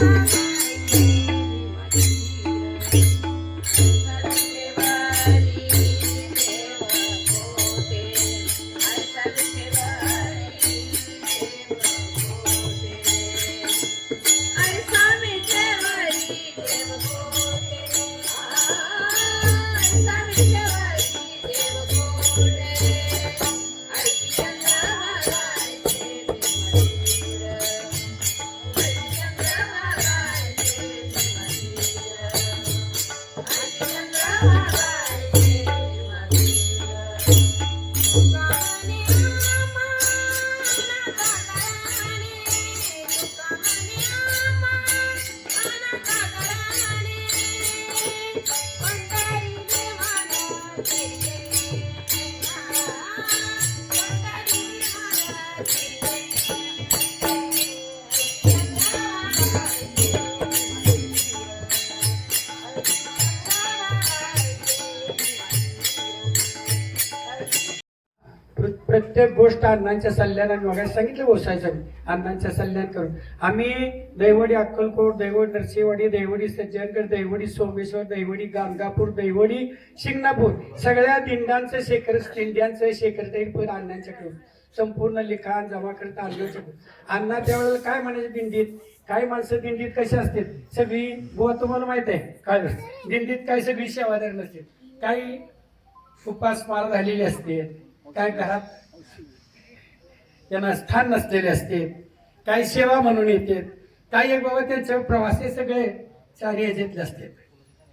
na na प्रत्येक गोष्ट अण्णांच्या सल्ल्यानं आम्ही वगैरे सांगितलं ओसायचं अण्णांच्या सल्ल्यानं करून. आम्ही दैवडी अक्कलकोट दैवडी नरसिंहवाडी दैवडी सज्जनगड दैवडी सोमेश्वर दैवडी गाणगापूर दैवडी शिंगणापूर सगळ्या दिंडांचं शेखर दिंड्यांचं शेखर पण अण्णांच्याकडून. संपूर्ण लिखाण जमा करता अण्णांच्या अण्णा त्यावेळेला काय म्हणायचे दिंडीत? काही माणसं दिंडीत कशी असतील? सगळी बुवा तुम्हाला माहीत आहे काय दिंडीत काही सगळी सेवादार नसते काही उपासमार झालेली असते काय घरात त्यांना स्थान नसलेले असते. काही सेवा म्हणून येते. काही एक बाबा त्यांचे प्रवासी सगळे चारी याच्यातले असते.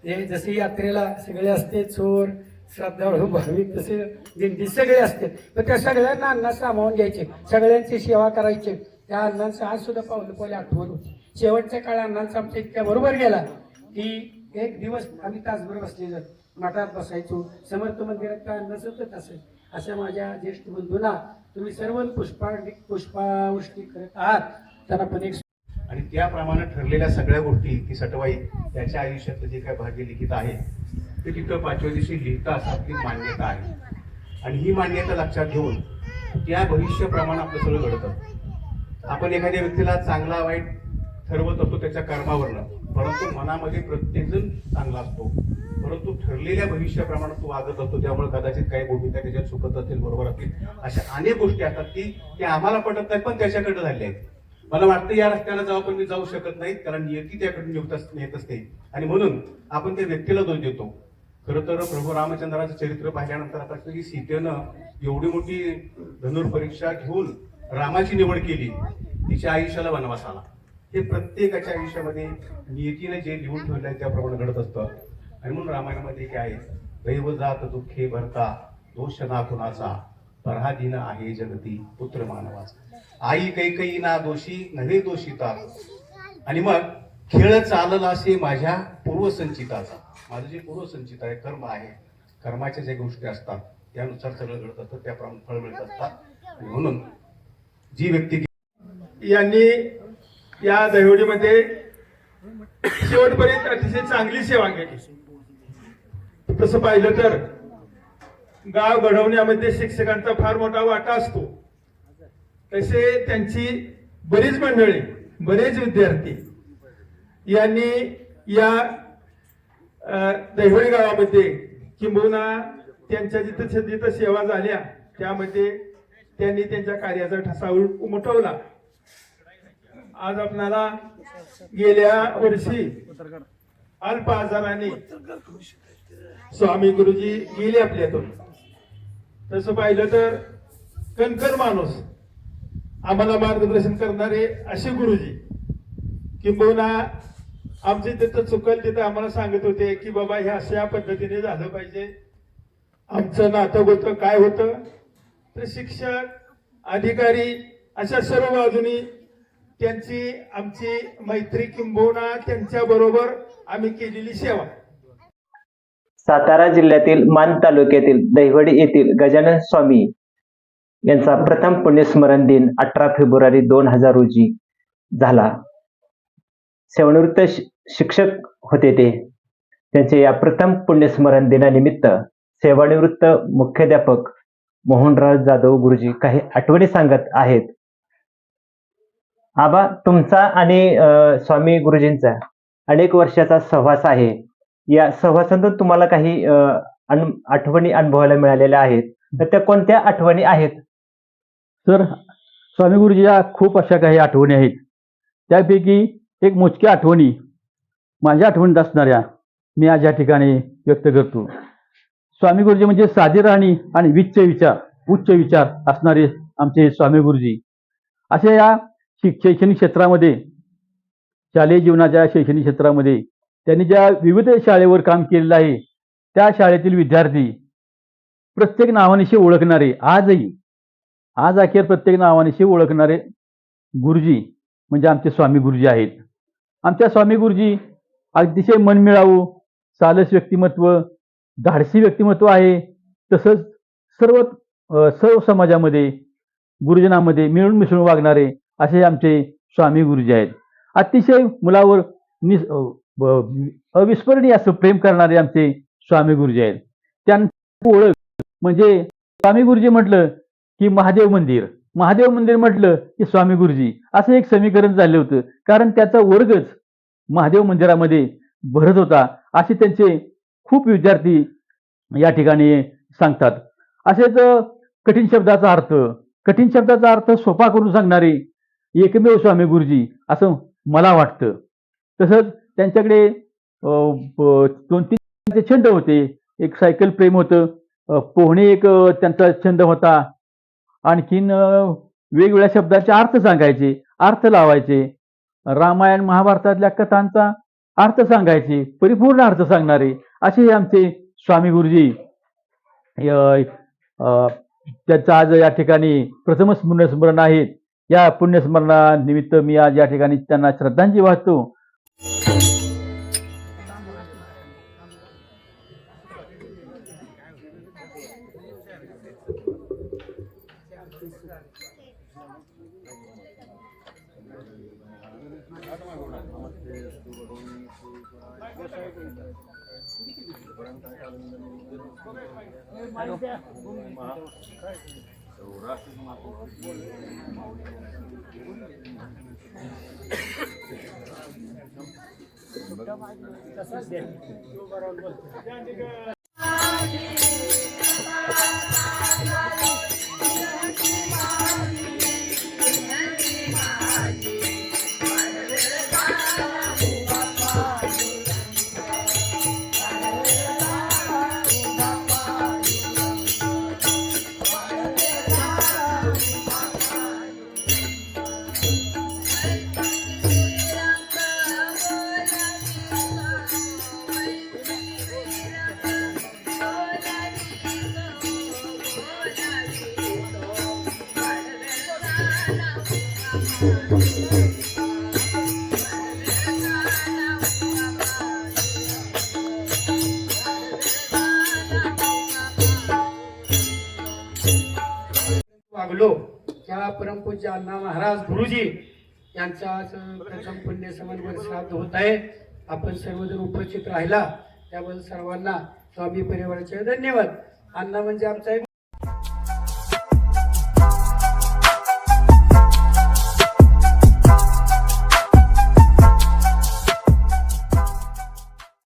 हे जसे यात्रेला सगळे असते चोर श्रद्धाळू भाविक तसे दिंडी सगळे असते. पण त्या सगळ्यांना अण्णा सामावून घ्यायचे. सगळ्यांची सेवा करायची. त्या अण्णांचं आज सुद्धा पावलं पावले आठवण. होती शेवटच्या काळ अण्णांचा आमच्या इतक्या बरोबर गेला की एक दिवस आम्ही तासभर बसलेलो. मठात बसायचो. समर्थ मंदिरात काय अन्न सुद्धा तसं अशा माझ्या ज्येष्ठ बंधूंना तुम्ही सर्व पुष्पा पुष्पावृष्टी करत आहात त्यांना पण एक आणि त्याप्रमाणे ठरलेल्या सगळ्या गोष्टी की सटवाई त्याच्या आयुष्यातलं जे काय भाग्य लिखित आहे ते तिथं पाचव्या दिवशी लिहिता असं आपली मान्यता आहे. आणि ही मान्यता लक्षात घेऊन त्या भविष्याप्रमाणे आपलं सगळं घडतं. आपण एखाद्या व्यक्तीला चांगला वाईट ठरवत असतो त्याच्या कर्मावरनं. परंतु मनामध्ये प्रत्येकजण चांगला असतो. परंतु ठरलेल्या भविष्याप्रमाणे तो वागत असतो. त्यामुळे कदाचित काही भूमिका त्याच्यात चुकत असतील बरोबर असतील. अशा अनेक गोष्टी असतात की त्या आम्हाला पटत नाहीत पण त्याच्याकडे झाल्या आहेत. मला वाटतं या रस्त्याला जाऊ पण मी जाऊ शकत नाही कारण नियती त्याकडून नियुक्त येत असते. आणि म्हणून आपण त्या व्यक्तीला दोष देतो. खरं तर प्रभू रामचंद्राचं चरित्र पाहिल्यानंतर आता की सीतेनं एवढी मोठी धनुर्परीक्षा घेऊन रामाची निवड केली. तिच्या आयुष्याला वनवास आला. हे प्रत्येकाच्या आयुष्यामध्ये नियतीने जे लिहून ठेवलं आहे त्याप्रमाणे घडत असतं. आणि म्हणून रामायणामध्ये काय आहे? दैव जात दुःखे भरता दोष ना कुणाचा. पराधीन आहे जगती पुत्र मानवाचा. आई कैकई ना दोषी नव्हे दोषिता. आणि मग खेळ चालला असे माझ्या पूर्वसंचिताचा. माझं जे पूर्वसंचित आहे कर्म आहे कर्माच्या ज्या गोष्टी असतात त्यानुसार सगळं घडत असतं त्याप्रमाणे फळ मिळत असतात. म्हणून जी व्यक्ती यांनी या दहिवडीमध्ये शेवटपर्यंत अतिशय चांगली सेवा केली. तसं पाहिलं तर गाव घडवण्यामध्ये शिक्षकांचा फार मोठा वाटा असतो. तसे त्यांची बरीच मंडळी बरेच विद्यार्थी यांनी या दहिवडी गावामध्ये किंबहुना त्यांच्या जिथं जिथं सेवा झाल्या त्यामध्ये त्यांनी त्यांच्या कार्याचा ठसा उल- उमटवला. आज आपणाला गेल्या वर्षी अल्प आजाराने स्वामी गुरुजी गेले आपल्यातून. तसं पाहिलं तर कणकर माणूस आम्हाला मार्गदर्शन करणारे असे गुरुजी किंबहुना आमचे तिथं चुकल तिथं आम्हाला सांगत होते की बाबा हे अशा पद्धतीने झालं पाहिजे. आमचं नातं होतं काय होतं? तर शिक्षक अधिकारी अशा सर्व बाजूनी त्यांची आमची मैत्री किंबहुना त्यांच्या बरोबर आम्ही केलेली सेवा. सातारा जिल्ह्यातील मान तालुक्यातील दहिवडी येथील गजानन स्वामी यांचा प्रथम पुण्यस्मरण दिन अठरा फेब्रुवारी दोन हजार रोजी झाला. सेवानिवृत्त शि- शिक्षक होते ते. त्यांचे या प्रथम पुण्यस्मरण दिनानिमित्त सेवानिवृत्त मुख्याध्यापक मोहनराव जाधव गुरुजी काही आठवणी सांगत आहेत. आबा तुमचा आणि स्वामी गुरुजींचा अनेक वर्षाचा सहवास आहे. या सहवासातून तुम्हाला काही अन- आठवणी अनुभवायला मिळालेल्या आहेत. तर त्या कोणत्या आठवणी आहेत? तर स्वामी गुरुजीच्या खूप अशा काही आठवणी आहेत. त्यापैकी एक मोजक्या आठवणी माझ्या आठवणीत असणाऱ्या मी आज या ठिकाणी व्यक्त करतो. स्वामी गुरुजी म्हणजे साधी राहणी आणि विच्च विचार उच्च विचार असणारे आमचे स्वामी गुरुजी. अशा या शैक्षणिक क्षेत्रामध्ये शालेय जीवनाच्या शैक्षणिक क्षेत्रामध्ये त्यांनी ज्या विविध शाळेवर काम केलेलं आहे त्या शाळेतील विद्यार्थी प्रत्येक नावानिशी ओळखणारे आजही आज अखेर प्रत्येक नावानिशी ओळखणारे गुरुजी म्हणजे आमचे स्वामी गुरुजी आहेत. आमच्या स्वामी गुरुजी अतिशय मनमिळावू सालस व्यक्तिमत्व धाडसी व्यक्तिमत्व आहे. तसंच सर्व सर्व समाजामध्ये गुरुजनामध्ये मिळून मिसळून वागणारे असे आमचे स्वामी गुरुजी आहेत. अतिशय मुलावर निस अविस्मरणीय असं प्रेम करणारे आमचे स्वामी गुरुजी आहेत. त्यांची ओळख म्हणजे स्वामी गुरुजी म्हटलं की महादेव मंदिर. महादेव मंदिर म्हटलं की स्वामी गुरुजी. असं एक समीकरण झालं होतं. कारण त्याचा वर्गच महादेव मंदिरामध्ये भरत होता. असे त्यांचे खूप विद्यार्थी या ठिकाणी सांगतात. असेच कठीण शब्दाचा अर्थ कठीण शब्दाचा अर्थ सोपा करून सांगणारे एकमेव स्वामी गुरुजी असं मला वाटतं. तसंच त्यांच्याकडे अं, दोन तीन छंद होते. एक सायकल प्रेम होतं पोहणे एक त्यांचा छंद होता. आणखीन वेगवेगळ्या शब्दाचे अर्थ सांगायचे अर्थ लावायचे. रामायण महाभारतातल्या कथांचा अर्थ सांगायचे परिपूर्ण अर्थ सांगणारे असे हे आमचे स्वामी गुरुजी. अं, त्यांचं आज या ठिकाणी प्रथम स्मरण स्मरण आहेत या पुण्यस्मरणानिमित्त मी आज या ठिकाणी त्यांना श्रद्धांजली वाहतो. तसंच बोललो त्या परमपूज्य अण्णा महाराज गुरुजी यांचा आज प्रथम पुण्य समन्वय श्राद्ध होत आहे. आपण सर्वजण उपस्थित राहिला. त्याबद्दल सर्वांना स्वामी परिवाराचे धन्यवाद. अण्णा म्हणजे आमचा एक